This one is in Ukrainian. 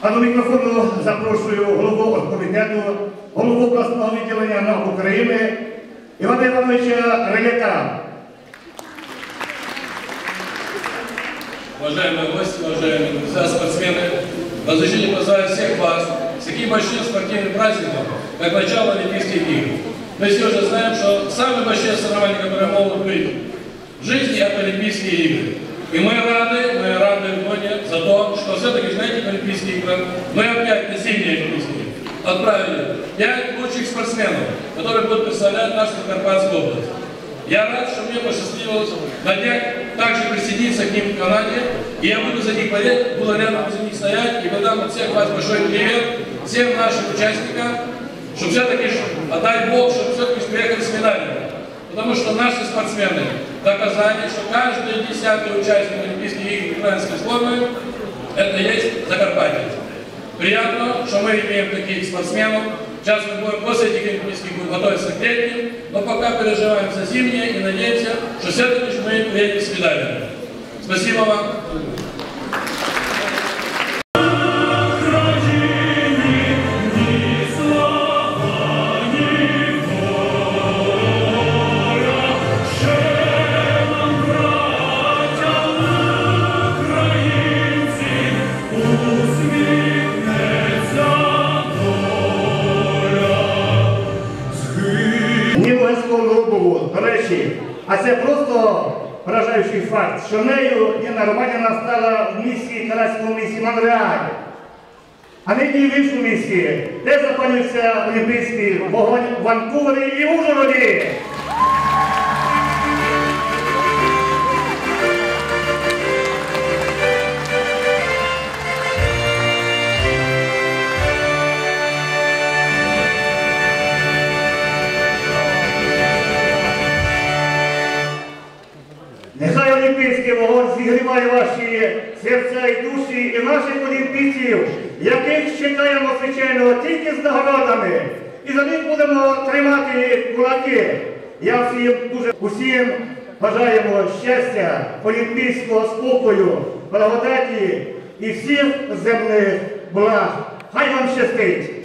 А до мікрофону запрошую голову комітету, голову обласного відділення наук України Івана Івановича Реляка. Уважаемые гости, уважаемые друзья, спортсмены, разрешите поздравить всех вас с таким большим спортивным праздником, как начало Олимпийских игр. Мы все уже знаем, что самые большие соревнования, которые могут быть в жизни, это Олимпийские игры. И мы рады, мы рады Львоне за то, что все-таки, знаете, к Олимпийским играм мы опять на зимние Олимпийские игры отправили пять лучших спортсменов, которые будут представлять нашу Закарпатскую область. Я рад, что мне посчастливилось на днях также присоединиться к ним в Канаде. И я буду за них болеть, буду рядом за них стоять и выдам от всех вас большой привет всем нашим участникам, чтобы все-таки, а Бог, чтобы все-таки приехали с медалями. Потому что наши спортсмены доказали, что каждый десятый участник Олимпийских игр украинской сборной это есть Закарпатье. Приятно, что мы имеем таких спортсменов. Сейчас мы будем после этих Олимпийских будем готовиться к летним, но пока переживаем за зимние и надеемся, что все-таки мы приедем с медалями. Спасибо вам. Ні Луганського до речі, а це просто вражаючий факт, що нею Ніна Романіна стала в місії, канадському місії Монреалі. А нині в іншому місті, де запалюється Олімпійський вогонь в Ванкувері і в Ужгороді. Нехай Олімпійський вогонь зігріває ваші серця і душі і наших олімпійців, яких чекаємо, звичайно, тільки з нагородами. І за них будемо тримати кулаки. Я всім дуже усім бажаємо щастя, олімпійського спокою, благодаті і всіх земних благ. Хай вам щастить!